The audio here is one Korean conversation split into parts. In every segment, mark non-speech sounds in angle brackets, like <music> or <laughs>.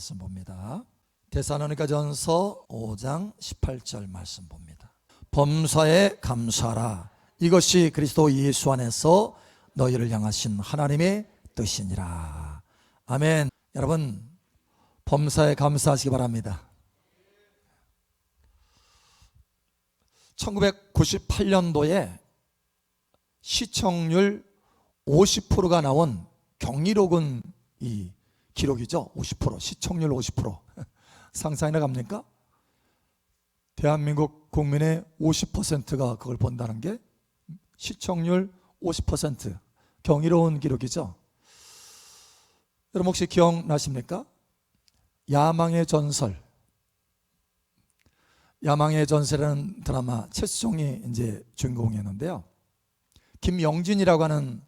말씀 봅니다. 데살로니가 전서 5장 18절 말씀 봅니다. 범사에 감사하라. 이것이 그리스도 예수 안에서 너희를 향하신 하나님의 뜻이니라. 아멘. 여러분, 범사에 감사하시기 바랍니다. 1998년도에 시청률 50%가 나온 경이로군 이 기록이죠. 50% 시청률 50% <laughs> 상상이나 갑니까? 대한민국 국민의 50%가 그걸 본다는 게 시청률 50% 경이로운 기록이죠. 여러분 혹시 기억나십니까? 야망의 전설 야망의 전설이라는 드라마 최수종이 이제 주인공이었는데요. 김영진이라고 하는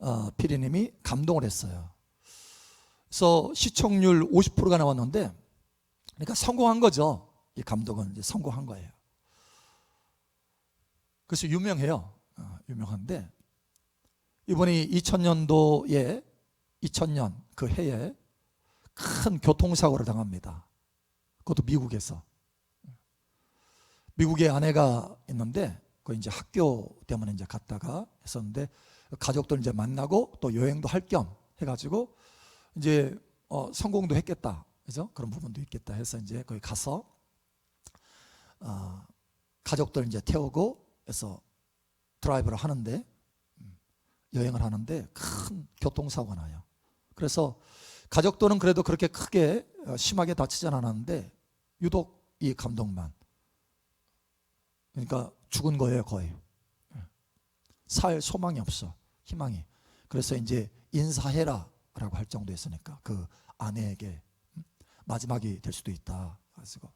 어, 피디님이 감동을 했어요. 그래서 시청률 50%가 나왔는데, 그러니까 성공한 거죠. 이 감독은 이제 성공한 거예요. 그래서 유명해요. 어, 유명한데, 이분이 2000년도에, 2000년 그 해에 큰 교통사고를 당합니다. 그것도 미국에서. 미국에 아내가 있는데, 그 이제 학교 때문에 이제 갔다가 했었는데, 가족들 이제 만나고 또 여행도 할 겸 해가지고 이제 어, 성공도 했겠다. 그죠? 그런 부분도 있겠다 해서 이제 거기 가서 어, 가족들 이제 태우고 해서 드라이브를 하는데 음, 여행을 하는데 큰 교통사고가 나요. 그래서 가족들은 그래도 그렇게 크게 어, 심하게 다치진 않았는데 유독 이 감독만 그러니까 죽은 거예요 거의 살 소망이 없어 희망이 그래서 이제 인사해라 라고 할 정도였으니까 그 아내에게 음, 마지막이 될 수도 있다 가지고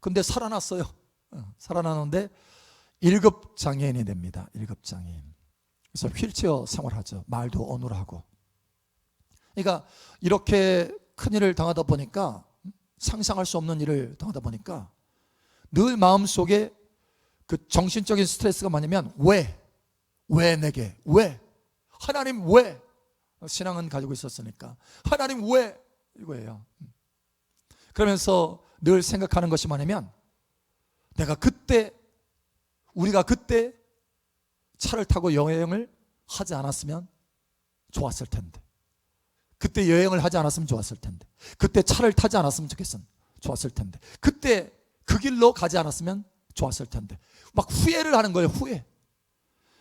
근데 살아났어요 어, 살아나는데 1급 장애인이 됩니다 1급 장애인 그래서 휠체어 생활하죠 말도 어눌하고 그러니까 이렇게 큰 일을 당하다 보니까 음, 상상할 수 없는 일을 당하다 보니까 늘 마음속에 그 정신적인 스트레스가 뭐냐면 왜? 왜 내게? 왜? 하나님 왜? 신앙은 가지고 있었으니까. 하나님 왜? 이거예요. 그러면서 늘 생각하는 것이 뭐냐면 내가 그때 우리가 그때 차를 타고 여행을 하지 않았으면 좋았을 텐데. 그때 여행을 하지 않았으면 좋았을 텐데. 그때 차를 타지 않았으면 좋겠음 좋았을 텐데. 그때 그 길로 가지 않았으면 좋았을 텐데. 막 후회를 하는 거예요 후회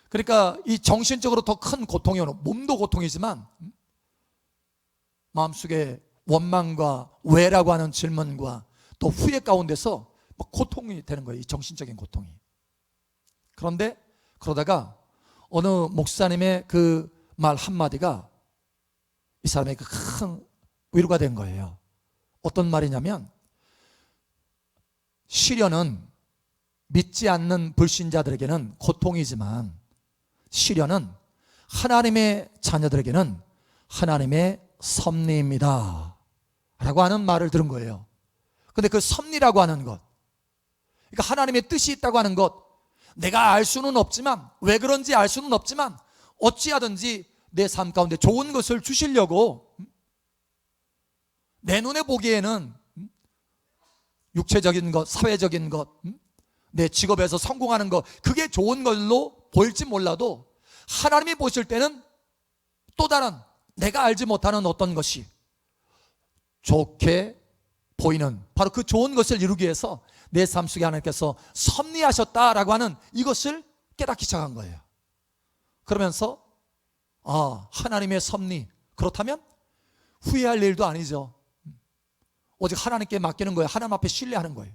그러니까 이 정신적으로 더 큰 고통이 오는 몸도 고통이지만 음? 마음속에 원망과 왜라고 하는 질문과 또 후회 가운데서 막 고통이 되는 거예요 이 정신적인 고통이 그런데 그러다가 어느 목사님의 그 말 한마디가 이 사람에게 큰 위로가 된 거예요 어떤 말이냐면 시련은 믿지 않는 불신자들에게는 고통이지만 시련은 하나님의 자녀들에게는 하나님의 섭리입니다. 라고 하는 말을 들은 거예요. 근데 그 섭리라고 하는 것, 그러니까 하나님의 뜻이 있다고 하는 것, 내가 알 수는 없지만, 왜 그런지 알 수는 없지만, 어찌하든지 내 삶 가운데 좋은 것을 주시려고, 내 눈에 보기에는 육체적인 것, 사회적인 것, 내 직업에서 성공하는 것, 그게 좋은 걸로 보일지 몰라도 하나님이 보실 때는 또 다른 내가 알지 못하는 어떤 것이 좋게 보이는 바로 그 좋은 것을 이루기 위해서 내 삶 속에 하나님께서 섭리하셨다라고 하는 이것을 깨닫기 시작한 거예요. 그러면서 아, 하나님의 섭리. 그렇다면 후회할 일도 아니죠. 오직 하나님께 맡기는 거예요. 하나님 앞에 신뢰하는 거예요.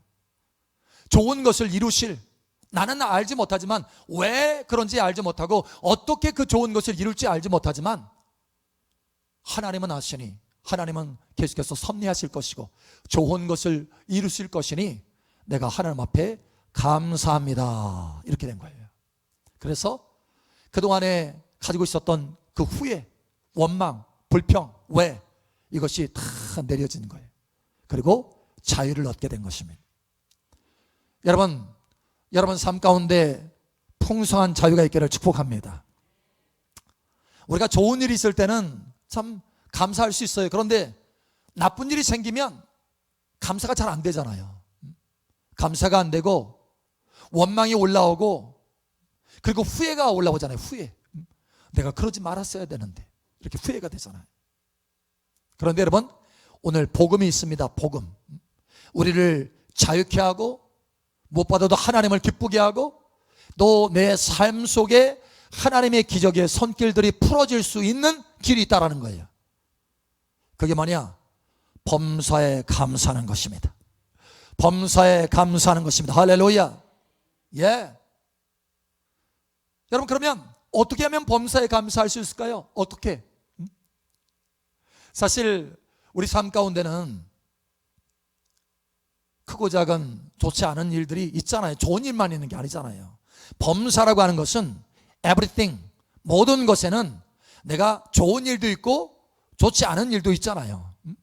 좋은 것을 이루실 나는 알지 못하지만 왜 그런지 알지 못하고 어떻게 그 좋은 것을 이룰지 알지 못하지만 하나님은 아시니 하나님은 계속해서 섭리하실 것이고 좋은 것을 이루실 것이니 내가 하나님 앞에 감사합니다. 이렇게 된 거예요. 그래서 그동안에 가지고 있었던 그 후회, 원망, 불평, 왜 이것이 다 내려진 거예요. 그리고 자유를 얻게 된 것입니다. 여러분, 여러분 삶 가운데 풍성한 자유가 있기를 축복합니다. 우리가 좋은 일이 있을 때는 참 감사할 수 있어요. 그런데 나쁜 일이 생기면 감사가 잘 안 되잖아요. 감사가 안 되고 원망이 올라오고 그리고 후회가 올라오잖아요. 후회. 내가 그러지 말았어야 되는데 이렇게 후회가 되잖아요. 그런데 여러분 오늘 복음이 있습니다. 복음. 우리를 자유케 하고 무엇보다도 하나님을 기쁘게 하고 또 내 삶 속에 하나님의 기적의 손길들이 풀어질 수 있는 길이 있다라는 거예요. 그게 뭐냐? 범사에 감사하는 것입니다. 범사에 감사하는 것입니다. 할렐루야. 예. 여러분 그러면 어떻게 하면 범사에 감사할 수 있을까요? 어떻게? 음? 사실 우리 삶 가운데는 크고 작은 좋지 않은 일들이 있잖아요. 좋은 일만 있는 게 아니잖아요. 범사라고 하는 것은 everything 모든 것에는 내가 좋은 일도 있고 좋지 않은 일도 있잖아요. 음?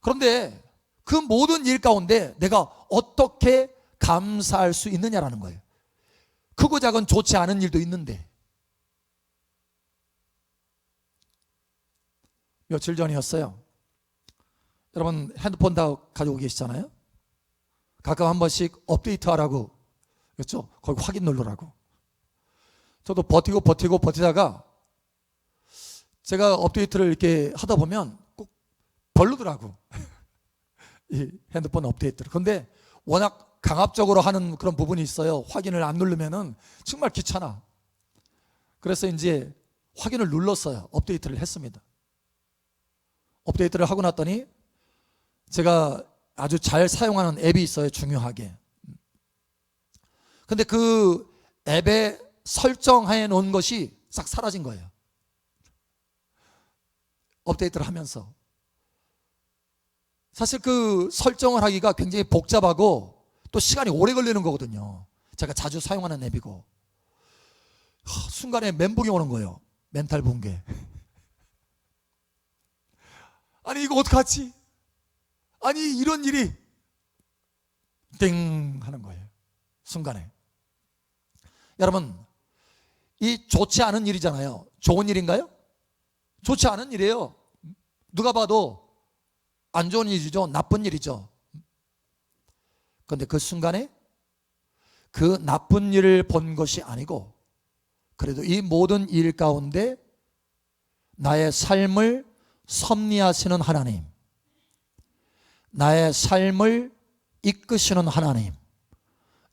그런데 그 모든 일 가운데 내가 어떻게 감사할 수 있느냐라는 거예요. 크고 작은 좋지 않은 일도 있는데 며칠 전이었어요. 여러분 핸드폰 다 가지고 계시잖아요. 가끔 한 번씩 업데이트하라고 그렇죠? 거기 확인 누르라고. 저도 버티고 버티고 버티다가 제가 업데이트를 이렇게 하다 보면 꼭 별로더라고. <laughs> 이 핸드폰 업데이트를. 근데 워낙 강압적으로 하는 그런 부분이 있어요. 확인을 안 누르면은 정말 귀찮아. 그래서 이제 확인을 눌렀어요. 업데이트를 했습니다. 업데이트를 하고 났더니 제가 아주 잘 사용하는 앱이 있어요. 중요하게. 근데 그 앱에 설정해 놓은 것이 싹 사라진 거예요. 업데이트를 하면서. 사실 그 설정을 하기가 굉장히 복잡하고 또 시간이 오래 걸리는 거거든요. 제가 자주 사용하는 앱이고. 하, 순간에 멘붕이 오는 거예요. 멘탈 붕괴. <laughs> 아니 이거 어떡하지? 아니 이런 일이 땡 하는 거예요. 순간에. 여러분 이 좋지 않은 일이잖아요. 좋은 일인가요? 좋지 않은 일이에요. 누가 봐도 안 좋은 일이죠. 나쁜 일이죠. 그런데 그 순간에 그 나쁜 일을 본 것이 아니고 그래도 이 모든 일 가운데 나의 삶을 섭리하시는 하나님, 나의 삶을 이끄시는 하나님,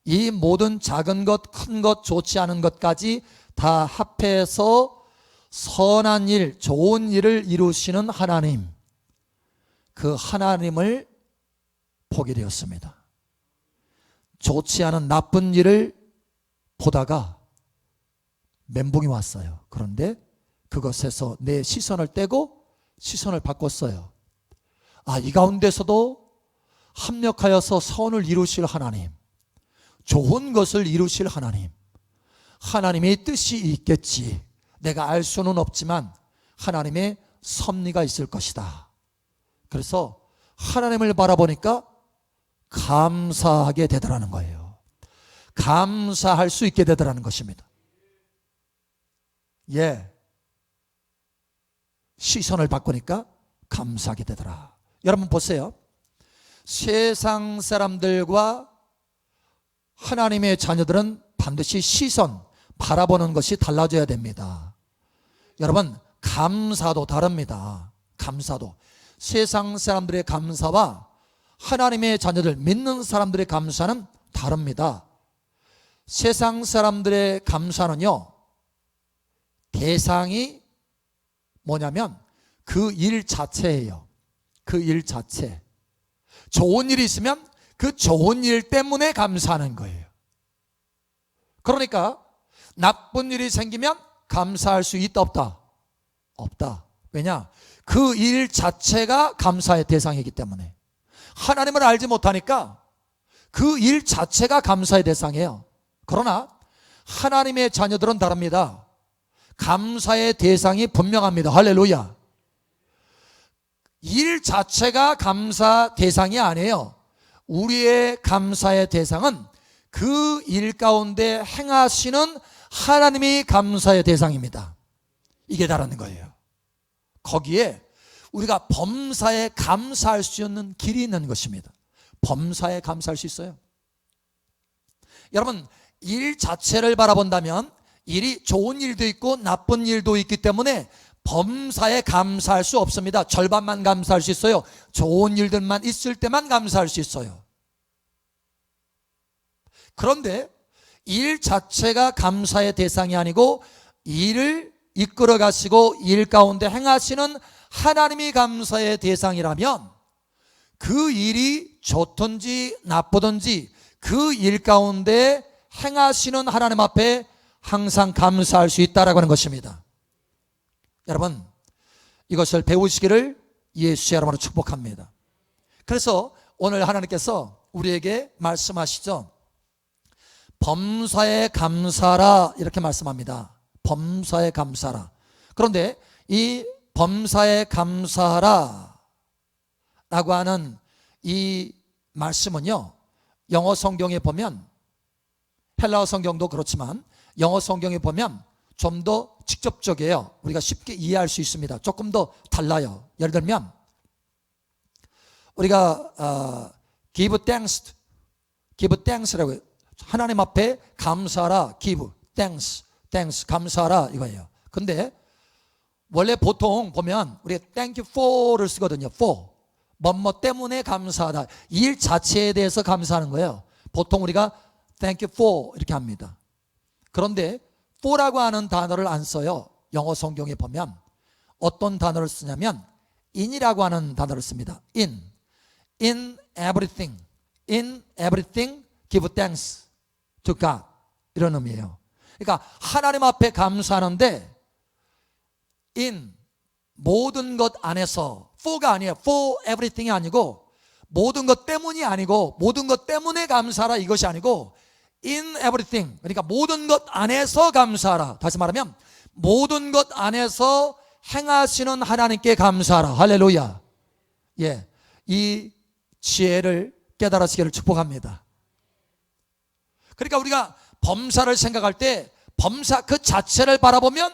이 모든 작은 것, 큰 것, 좋지 않은 것까지 다 합해서 선한 일, 좋은 일을 이루시는 하나님, 그 하나님을 보게 되었습니다. 좋지 않은 나쁜 일을 보다가 멘붕이 왔어요. 그런데 그것에서 내 시선을 떼고 시선을 바꿨어요. 아, 이 가운데서도 합력하여서 선을 이루실 하나님, 좋은 것을 이루실 하나님, 하나님의 뜻이 있겠지. 내가 알 수는 없지만 하나님의 섭리가 있을 것이다. 그래서 하나님을 바라보니까 감사하게 되더라는 거예요. 감사할 수 있게 되더라는 것입니다. 예. 시선을 바꾸니까 감사하게 되더라. 여러분 보세요. 세상 사람들과 하나님의 자녀들은 반드시 시선, 바라보는 것이 달라져야 됩니다. 여러분, 감사도 다릅니다. 감사도. 세상 사람들의 감사와 하나님의 자녀들, 믿는 사람들의 감사는 다릅니다. 세상 사람들의 감사는요, 대상이 뭐냐면 그 일 자체예요. 그 일 자체. 좋은 일이 있으면 그 좋은 일 때문에 감사하는 거예요. 그러니까 나쁜 일이 생기면 감사할 수 있다 없다? 없다. 왜냐? 그 일 자체가 감사의 대상이기 때문에. 하나님을 알지 못하니까 그 일 자체가 감사의 대상이에요. 그러나 하나님의 자녀들은 다릅니다. 감사의 대상이 분명합니다. 할렐루야. 일 자체가 감사 대상이 아니에요. 우리의 감사의 대상은 그 일 가운데 행하시는 하나님이 감사의 대상입니다. 이게 다라는 거예요. 거기에 우리가 범사에 감사할 수 있는 길이 있는 것입니다. 범사에 감사할 수 있어요. 여러분, 일 자체를 바라본다면 일이 좋은 일도 있고 나쁜 일도 있기 때문에 범사에 감사할 수 없습니다. 절반만 감사할 수 있어요. 좋은 일들만 있을 때만 감사할 수 있어요. 그런데 일 자체가 감사의 대상이 아니고 일을 이끌어 가시고 일 가운데 행하시는 하나님이 감사의 대상이라면 그 일이 좋든지 나쁘든지 그 일 가운데 행하시는 하나님 앞에 항상 감사할 수 있다라고 하는 것입니다. 여러분, 이것을 배우시기를 예수의 이름으로 축복합니다. 그래서 오늘 하나님께서 우리에게 말씀하시죠. 범사에 감사라 이렇게 말씀합니다. 범사에 감사라. 그런데 이 범사에 감사라 라고 하는 이 말씀은요. 영어 성경에 보면 헬라어 성경도 그렇지만 영어 성경에 보면 좀 더 직접적이에요. 우리가 쉽게 이해할 수 있습니다. 조금 더 달라요. 예를 들면 우리가 어, give thanks, give thanks라고 해요. 하나님 앞에 감사라, give thanks, thanks 감사라 이거예요. 근데 원래 보통 보면 우리가 thank you for를 쓰거든요. for 뭐뭐 때문에 감사하다. 일 자체에 대해서 감사하는 거예요. 보통 우리가 thank you for 이렇게 합니다. 그런데 for라고 하는 단어를 안 써요. 영어 성경에 보면 어떤 단어를 쓰냐면 in이라고 하는 단어를 씁니다. in. in everything. in everything give thanks to God. 이런 의미예요. 그러니까 하나님 앞에 감사하는데 in 모든 것 안에서 for가 아니에요. for everything이 아니고 모든 것 때문이 아니고 모든 것 때문에 감사하라 이것이 아니고 in everything 그러니까 모든 것 안에서 감사하라. 다시 말하면 모든 것 안에서 행하시는 하나님께 감사하라. 할렐루야. 예. 이 지혜를 깨달으시기를 축복합니다. 그러니까 우리가 범사를 생각할 때 범사 그 자체를 바라보면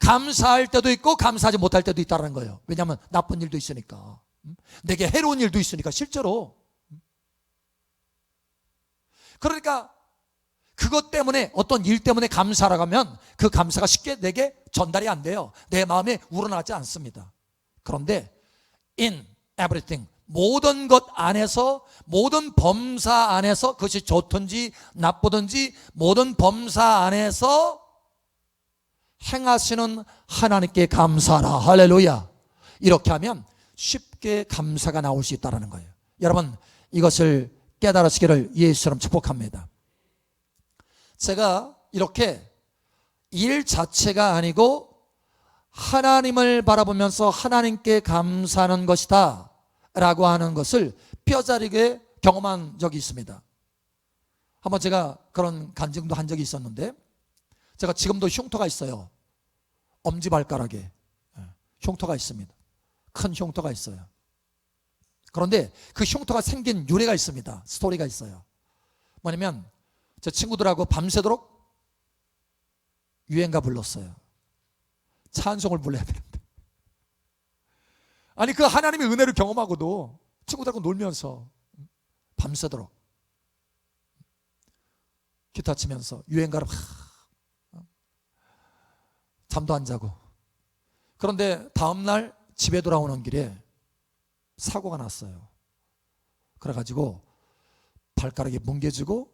감사할 때도 있고 감사하지 못할 때도 있다는 거예요. 왜냐하면 나쁜 일도 있으니까. 음? 내게 해로운 일도 있으니까 실제로. 음? 그러니까 그것 때문에 어떤 일 때문에 감사하라고 하면 그 감사가 쉽게 내게 전달이 안 돼요. 내 마음에 우러나지 않습니다. 그런데 in everything 모든 것 안에서 모든 범사 안에서 그것이 좋든지 나쁘든지 모든 범사 안에서 행하시는 하나님께 감사하라. 할렐루야. 이렇게 하면 쉽게 감사가 나올 수 있다는 거예요. 여러분, 이것을 깨달으시기를 예수처럼 축복합니다. 제가 이렇게 일 자체가 아니고 하나님을 바라보면서 하나님께 감사하는 것이다. 라고 하는 것을 뼈저리게 경험한 적이 있습니다. 한번 제가 그런 간증도 한 적이 있었는데 제가 지금도 흉터가 있어요. 엄지발가락에 예, 흉터가 있습니다. 큰 흉터가 있어요. 그런데 그 흉터가 생긴 유래가 있습니다. 스토리가 있어요. 뭐냐면 제 친구들하고 밤새도록 유행가 불렀어요. 찬송을 불러야 되는데. 아니 그 하나님의 은혜를 경험하고도 친구들하고 놀면서 밤새도록 기타 치면서 유행가를 막 잠도 안 자고. 그런데 다음날 집에 돌아오는 길에 사고가 났어요. 그래가지고 발가락이 뭉개지고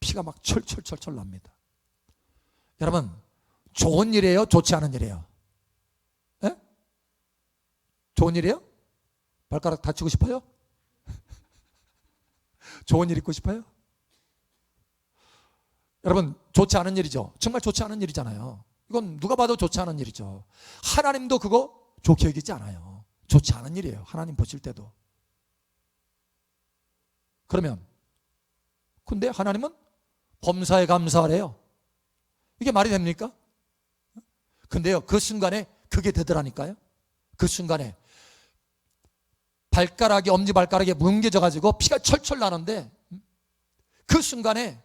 피가 막 철철철철 납니다. 여러분, 좋은 일이에요? 좋지 않은 일이에요? 에? 좋은 일이에요? 발가락 다치고 싶어요? <laughs> 좋은 일 있고 싶어요? 여러분, 좋지 않은 일이죠. 정말 좋지 않은 일이잖아요. 이건 누가 봐도 좋지 않은 일이죠. 하나님도 그거 좋게 여기지 않아요. 좋지 않은 일이에요. 하나님 보실 때도. 그러면 근데 하나님은 범사에 감사하래요. 이게 말이 됩니까? 근데요, 그 순간에 그게 되더라니까요. 그 순간에 발가락이 엄지 발가락에 뭉개져 가지고 피가 철철 나는데 그 순간에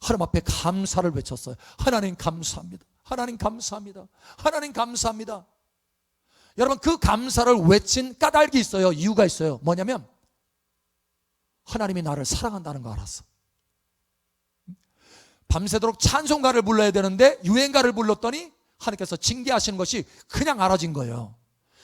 하나님 앞에 감사를 외쳤어요. 하나님 감사합니다. 하나님 감사합니다. 하나님 감사합니다. 여러분 그 감사를 외친 까닭이 있어요. 이유가 있어요. 뭐냐면 하나님이 나를 사랑한다는 거 알았어. 밤새도록 찬송가를 불러야 되는데 유행가를 불렀더니 하나님께서 징계하시는 것이 그냥 알아진 거예요.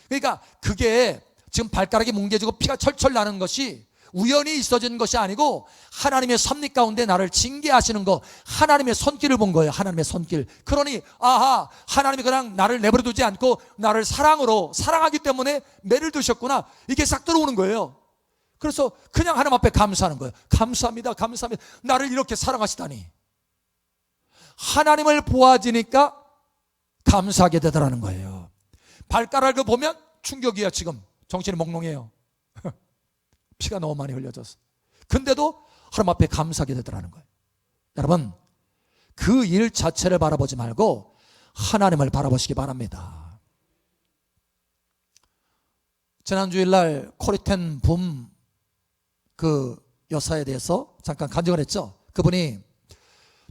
그러니까 그게 지금 발가락이 뭉개지고 피가 철철 나는 것이 우연히 있어진 것이 아니고 하나님의 섭리 가운데 나를 징계하시는 거 하나님의 손길을 본 거예요. 하나님의 손길. 그러니 아하 하나님이 그냥 나를 내버려 두지 않고 나를 사랑으로 사랑하기 때문에 매를 드셨구나. 이게 싹 들어오는 거예요. 그래서 그냥 하나님 앞에 감사하는 거예요. 감사합니다. 감사합니다. 나를 이렇게 사랑하시다니. 하나님을 보아지니까 감사하게 되더라는 거예요. 발가락을 보면 충격이야 지금. 정신이 몽롱해요. <laughs> 피가 너무 많이 흘려져서. 근데도 하나님 앞에 감사하게 되더라는 거예요. 여러분, 그 일 자체를 바라보지 말고 하나님을 바라보시기 바랍니다. 지난 주일날 코리텐 붐 그 여사에 대해서 잠깐 간증을 했죠. 그분이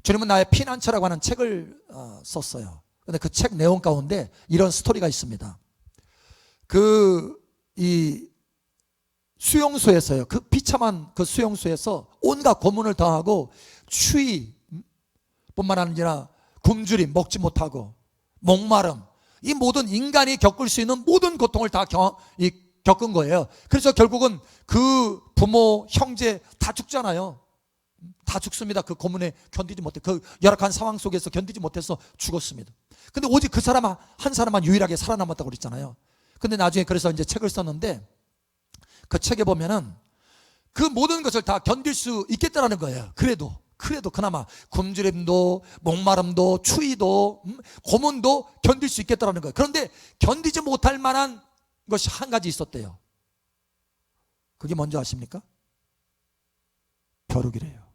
주님은 나의 피난처라고 하는 책을 어, 썼어요. 근데 그 책 내용 가운데 이런 스토리가 있습니다. 그 이 수용소에서요. 그 비참한 그 수용소에서 온갖 고문을 당하고 추위 음, 뿐만 아니라 굶주림 먹지 못하고 목마름 이 모든 인간이 겪을 수 있는 모든 고통을 다 겨, 이, 겪은 거예요. 그래서 결국은 그 부모, 형제 다 죽잖아요. 다 죽습니다. 그 고문에 견디지 못해. 그 열악한 상황 속에서 견디지 못해서 죽었습니다. 근데 오직 그 사람 한 사람만 유일하게 살아남았다고 그랬잖아요. 근데 나중에 그래서 이제 책을 썼는데 그 책에 보면은 그 모든 것을 다 견딜 수 있겠다라는 거예요. 그래도 그래도 그나마 굶주림도 목마름도 추위도 음, 고문도 견딜 수 있겠다라는 거예요. 그런데 견디지 못할 만한 것이 한 가지 있었대요. 그게 뭔지 아십니까? 벼룩이래요.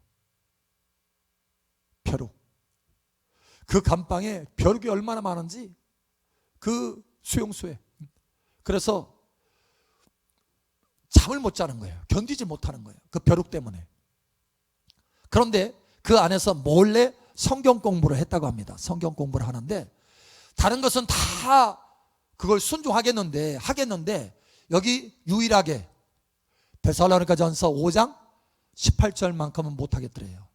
벼룩. 그 감방에 벼룩이 얼마나 많은지 그 수용소에. 그래서 잠을 못 자는 거예요. 견디지 못하는 거예요. 그 벼룩 때문에. 그런데 그 안에서 몰래 성경 공부를 했다고 합니다. 성경 공부를 하는데 다른 것은 다 그걸 순종하겠는데 하겠는데 여기 유일하게 베살로니가 전서 5장 18절만큼은 못 하겠더래요.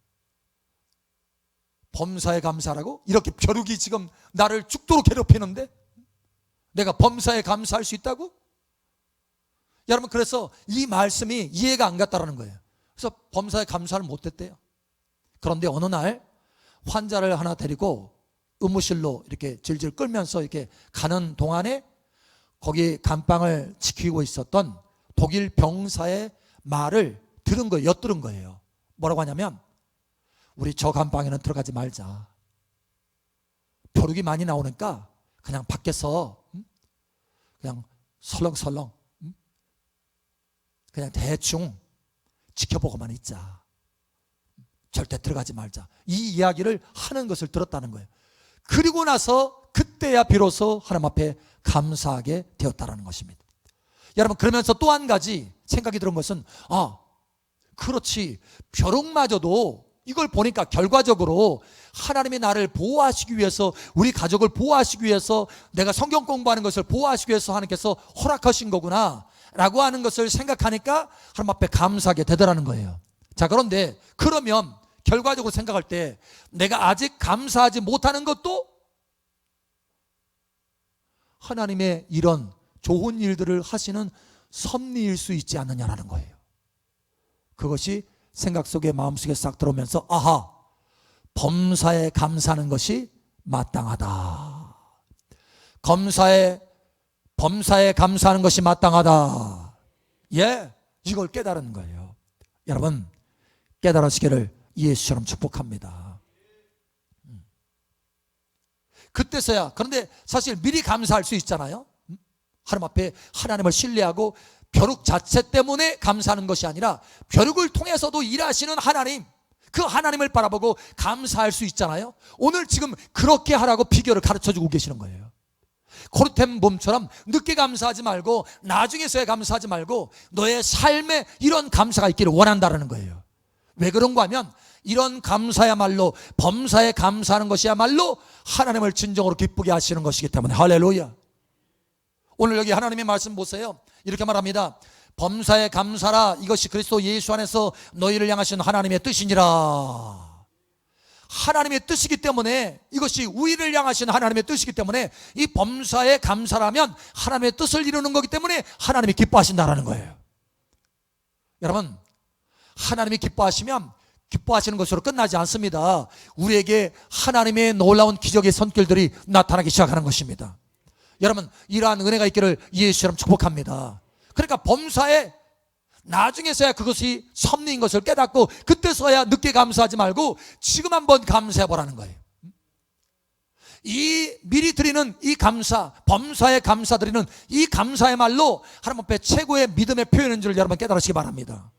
범사에 감사라고 이렇게 벼룩이 지금 나를 죽도록 괴롭히는데 내가 범사에 감사할 수 있다고? 여러분 그래서 이 말씀이 이해가 안 갔다라는 거예요. 그래서 범사에 감사를 못 했대요. 그런데 어느 날 환자를 하나 데리고 의무실로 이렇게 질질 끌면서 이렇게 가는 동안에 거기 감방을 지키고 있었던 독일 병사의 말을 들은 거예요. 엿들은 거예요. 뭐라고 하냐면 우리 저 감방에는 들어가지 말자. 벼룩이 많이 나오니까 그냥 밖에서 음? 그냥 설렁설렁 음? 그냥 대충 지켜보고만 있자. 절대 들어가지 말자. 이 이야기를 하는 것을 들었다는 거예요. 그리고 나서 그때야 비로소 하나님 앞에 감사하게 되었다라는 것입니다. 여러분 그러면서 또 한 가지 생각이 들은 것은 아 그렇지 벼룩마저도 이걸 보니까 결과적으로 하나님이 나를 보호하시기 위해서 우리 가족을 보호하시기 위해서 내가 성경 공부하는 것을 보호하시기 위해서 하나님께서 허락하신 거구나 라고 하는 것을 생각하니까 하나님 앞에 감사하게 되더라는 거예요 자 그런데 그러면 결과적으로 생각할 때 내가 아직 감사하지 못하는 것도 하나님의 이런 좋은 일들을 하시는 섭리일 수 있지 않느냐라는 거예요. 그것이 생각 속에 마음속에 싹 들어오면서 아하 범사에 감사하는 것이 마땅하다. 검사에 범사에 감사하는 것이 마땅하다. 예, 이걸 깨달은 거예요. 여러분 깨달으시기를 예수처럼 축복합니다. 음. 그때서야 그런데 사실 미리 감사할 수 있잖아요. 음? 하나님 앞에 하나님을 신뢰하고 벼룩 자체 때문에 감사하는 것이 아니라 벼룩을 통해서도 일하시는 하나님 그 하나님을 바라보고 감사할 수 있잖아요. 오늘 지금 그렇게 하라고 비결을 가르쳐 주고 계시는 거예요. 코르템 봄처럼 늦게 감사하지 말고 나중에서야 감사하지 말고 너의 삶에 이런 감사가 있기를 원한다라는 거예요. 왜 그런가 하면 이런 감사야말로 범사에 감사하는 것이야말로 하나님을 진정으로 기쁘게 하시는 것이기 때문에 할렐루야. 오늘 여기 하나님의 말씀 보세요. 이렇게 말합니다. 범사에 감사라 이것이 그리스도 예수 안에서 너희를 향하신 하나님의 뜻이니라. 하나님의 뜻이기 때문에 이것이 우리를 향하신 하나님의 뜻이기 때문에 이 범사에 감사라면 하나님의 뜻을 이루는 거기 때문에 하나님이 기뻐하신다라는 거예요. 여러분, 하나님이 기뻐하시면 기뻐하시는 것으로 끝나지 않습니다. 우리에게 하나님의 놀라운 기적의 손길들이 나타나기 시작하는 것입니다. 여러분, 이러한 은혜가 있기를 예수처럼 축복합니다. 그러니까 범사에 나중에서야 그것이 섭리인 것을 깨닫고 그때서야 늦게 감사하지 말고 지금 한번 감사해 보라는 거예요. 이 미리 드리는 이 감사, 범사에 감사 드리는 이 감사의 말로 하나님 앞에 최고의 믿음의 표현인 줄 여러분 깨달으시기 바랍니다.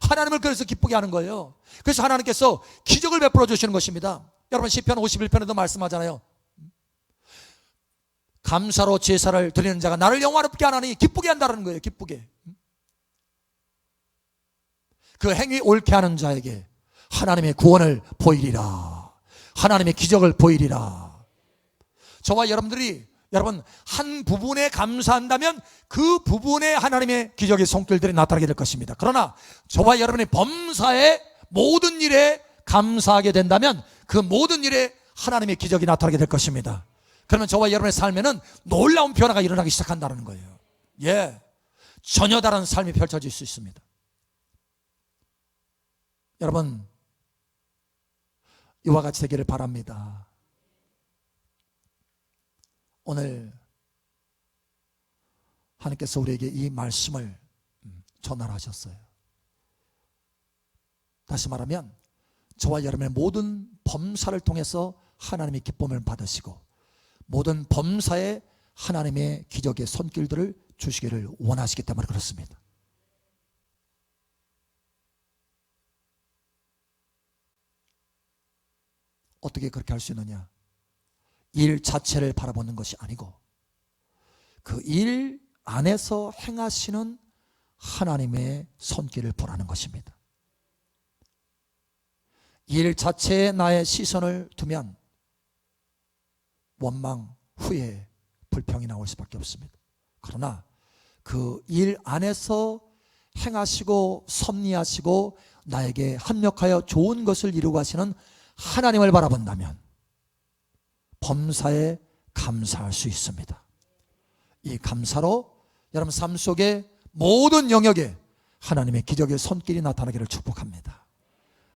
하나님을 그래서 기쁘게 하는 거예요. 그래서 하나님께서 기적을 베풀어 주시는 것입니다. 여러분 시편 51편에도 말씀하잖아요. 감사로 제사를 드리는 자가 나를 영화롭게 하나니 기쁘게 한다는 거예요. 기쁘게. 그 행위 옳게 하는 자에게 하나님의 구원을 보이리라. 하나님의 기적을 보이리라. 저와 여러분들이 여러분 한 부분에 감사한다면 그 부분에 하나님의 기적의 손길들이 나타나게 될 것입니다. 그러나 저와 여러분의 범사의 모든 일에 감사하게 된다면 그 모든 일에 하나님의 기적이 나타나게 될 것입니다. 그러면 저와 여러분의 삶에는 놀라운 변화가 일어나기 시작한다는 거예요. 예. 전혀 다른 삶이 펼쳐질 수 있습니다. 여러분, 이와 같이 되기를 바랍니다. 오늘 하나님께서 우리에게 이 말씀을 전달하셨어요. 다시 말하면 저와 여러분의 모든 범사를 통해서 하나님의 기쁨을 받으시고 모든 범사에 하나님의 기적의 손길들을 주시기를 원하시기 때문에 그렇습니다. 어떻게 그렇게 할 수 있느냐? 일 자체를 바라보는 것이 아니고 그 일 안에서 행하시는 하나님의 손길을 보라는 것입니다. 일 자체에 나의 시선을 두면 원망, 후회, 불평이 나올 수밖에 없습니다. 그러나 그 일 안에서 행하시고 섭리하시고 나에게 합력하여 좋은 것을 이루고 하시는 하나님을 바라본다면 범사에 감사할 수 있습니다. 이 감사로 여러분 삶 속에 모든 영역에 하나님의 기적의 손길이 나타나기를 축복합니다.